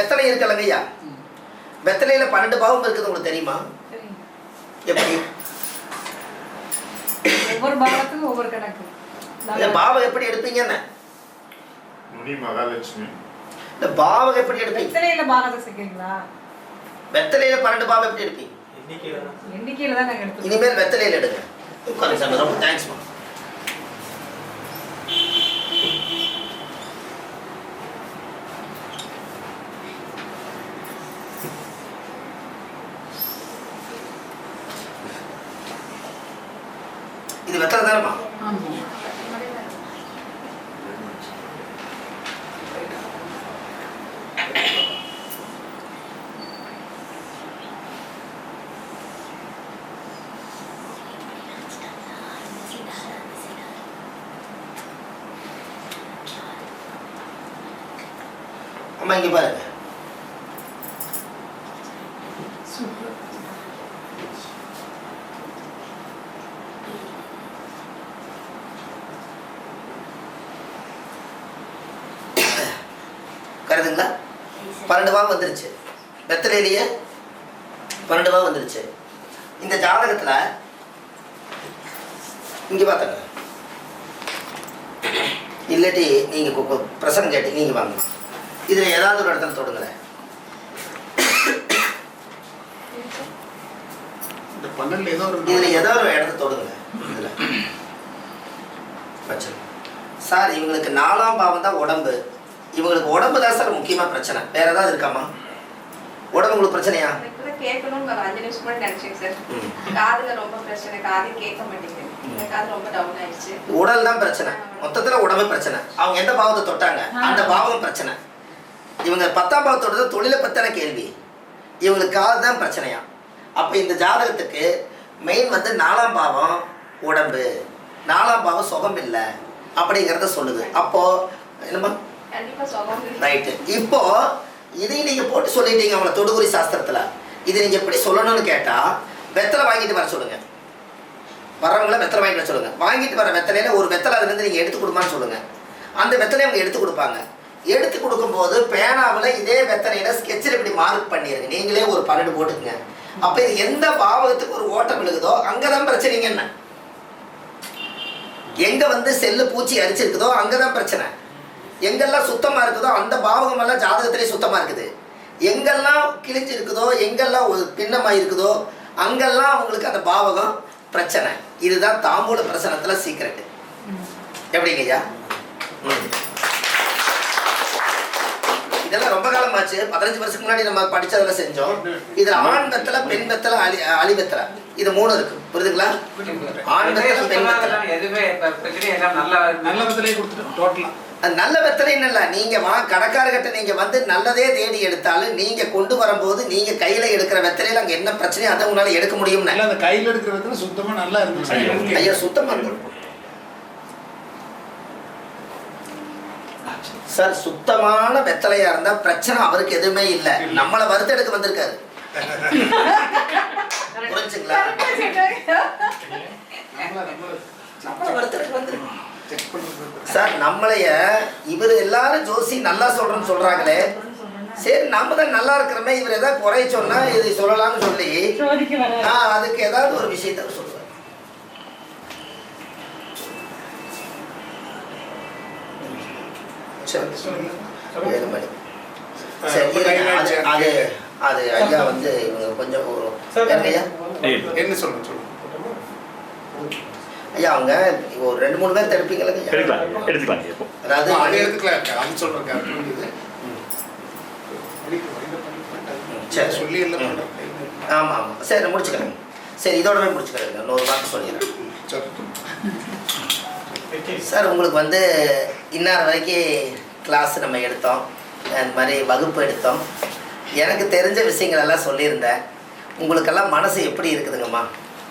வெத்தலை இருக்கலங்க ஐயா. வெத்தலையில பன்னெண்டு பாவம் இருக்குது உங்களுக்கு தெரியுமா. எப்படி? ஒவ்வொரு பாகத்துக்கும் ஒவ்வொரு கணக்கு. இந்த பாவம் எப்படி எடுப்பீங்கன்னு முனி மகாலட்சுமி. இந்த பாவம் எப்படி எடுப்பீங்க? வெத்தலையில பாகத்தை சேர்க்கிறீங்களா வெத்தலையில பன்னெண்டு பாவம் எப்படி எடுப்பீங்க? எண்ணிக்கையில தான் நாங்க இனிமேல் வெத்தலையில எடுங்க. உட்காருங்க சாமி ரொம்ப தேங்க்ஸ்மா இது வெத்தலை தானேம்மா அம்மா இங்க பாருங்க. சூப்பர் கருதுங்களா பன்னெண்டு பாவம் வந்துருச்சு. வெத்தலையிலேயே பன்னெண்டு பாவம் வந்துருச்சு. இந்த ஜாதகத்துல இங்க பார்த்தாங்க இல்லாட்டி நீங்க கு- கு- பிரசங்கம் கேட்டு நீங்க வாங்க. இதுல ஏதாவது ஒரு இடத்துல தொடுங்களேன். இந்த பன்னெண்டுல ஏதோ ஒரு இதுல இடத்த இதுல. வச்சு சார் இவங்களுக்கு நாலாம் பாவம் தான் உடம்பு. இவங்களுக்கு உடம்பு தான் சார் முக்கியமா பிரச்சனை. வேற ஏதாவது இருக்காமா? உடம்பு உங்களுக்கு பிரச்சனையா? கேட்கணும்னு ஒரு அஞ்சு நிமிஷம் கூட நினைச்சேன் சார். காதுல ரொம்ப பிரச்சனை காது கேட்க மாட்டேங்குது. இந்த காது ரொம்ப டவுன் ஆயிடுச்சு. உடல் தான் பிரச்சனை. மொத்தத்துல உடம்பு பிரச்சனை. அவங்க எந்த பாவத்தை தொட்டாங்க? அந்த பாவம் பிரச்சனை. இவங்க பத்தாம் பாவத்தோட தொழிலை பத்தின கேள்வி. இவங்களுக்கு கால் தான் பிரச்சனையா? அப்ப இந்த ஜாதகத்துக்கு மெயின் வந்து நாலாம் பாவம் உடம்பு. நாலாம் பாவம் சுகம் இல்லை. அப்படிங்கிறத சொல்லுது. அப்போ சுகம் ரைட்டு இப்போ இதையும் நீங்க போட்டு சொல்லிட்டீங்க அவங்கள தொடுகுறி சாஸ்திரத்துல. இதை நீங்க எப்படி சொல்லணும்னு கேட்டா வெத்தலை வாங்கிட்டு வர சொல்லுங்க. வரவங்கள வெத்தலை வாங்கிட்டு வர சொல்லுங்க. வாங்கிட்டு வர வெத்தலையில ஒரு வெத்தலை அதுல இருந்து நீங்க எடுத்து கொடுமான்னு சொல்லுங்க. அந்த வெத்தலை அவங்க எடுத்து கொடுப்பாங்க. எடுத்து கொடுக்கும்போது பேனாவில் இதே வெத்தனையில ஸ்கெட்சில் இப்படி மார்க் பண்ணிடுங்க நீங்களே ஒரு பன்னெண்டு போட்டுக்குங்க. அப்ப இது எந்த பாவகத்துக்கு ஒரு ஓட்டம் விழுகுதோ அங்கதான் பிரச்சனைங்க என்ன? எங்க வந்து செல்லு பூச்சி அரிச்சிருக்குதோ அங்கதான் பிரச்சனை. எங்கெல்லாம் சுத்தமா இருக்குதோ அந்த பாவகம் எல்லாம் ஜாதகத்திலே சுத்தமா இருக்குது. எங்கெல்லாம் கிழிஞ்சு இருக்குதோ எங்கெல்லாம் ஒரு பின்னமா இருக்குதோ அங்கெல்லாம் அவங்களுக்கு அந்த பாவகம் பிரச்சனை. இதுதான் தாம்பூல பிரசனத்துல சீக்கிரட் எப்படிங்க ஐயா. இதெல்லாம் ரொம்ப காலமாச்சு. பதினஞ்சு வருஷத்துக்கு முன்னாடி நம்ம படிச்சதுல செஞ்சோம். இதுல ஆண் வெத்தலை பெண் வெத்தலை அலி அலி வெத்தலை இது மூணு இருக்கு. புரியுதுங்களா? ஆண் வெத்தலை பெண் வெத்தலை எதுவுமே நல்லா நல்ல விதத்திலே கொடுத்துட்டோம். டோட்டலா அது நல்ல வெத்தலைன்னு இல்லை? நீங்க வா கடைக்காரர்கிட்ட நீங்க வந்து நல்லதே தேடி எடுத்தாலும் நீங்க கொண்டு வரும்போது நீங்க கையில எடுக்கிற வெத்தலையில அங்க என்ன பிரச்சனையோ அதை உங்களால எடுக்க முடியும்னு. இல்ல அந்த கையில எடுக்கிற விதத்துல சுத்தமா நல்லா இருந்துச்சு. ஐயா சுத்தமா இருக்கும் சார் சுத்தமான வெத்தலையா இருந்தா பிரச்சனை அவருக்கு எதுவுமே இல்லை. நம்மளை வறுத்தெடுக்க வந்திருக்காரு. புரிஞ்சுங்களா? நம்மள நம்ம நம்மளை சார் நம்மளைய இவர் எல்லாரும் ஜோசி நல்லா சொல்றேன்னு சொல்றாங்களே. சரி நம்ம தான் நல்லா இருக்கிறோமே இவர் ஏதாவது குறை சொன்னா இது சொல்லலாம்னு சொல்லி நான் அதுக்கு ஏதாவது ஒரு விஷயத்த சொல்லுவேன். அது அது ஐயா வந்து இவங்க கொஞ்சம் என்ன சொல்லுங்க. ஐயா அவங்க ஒரு ரெண்டு மூணு பேர் தடுப்பீங்களா எடுக்கலாம் எடுத்துக்கலாம் இப்போ அதாவது அது எடுத்துக்கலாம் அது சொல்றேன் சரி. சொல்லி எல்லாம் பண்றேன் ஆமாம் ஆமாம் சரி முடிச்சுக்கிறேங்க. சரி இதோடவே முடிச்சுக்கிறேங்க. இன்னொரு வார்த்தை சொல்லிடுறேன். சரி. சார் உங்களுக்கு வந்து இன்னார் வரைக்கும் கிளாஸ் நம்ம எடுத்தோம். அந்த மாதிரி வகுப்பு எடுத்தோம். எனக்கு தெரிஞ்ச விஷயங்கள் எல்லாம் சொல்லியிருந்தேன். உங்களுக்கெல்லாம் மனசு எப்படி இருக்குதுங்கம்மா?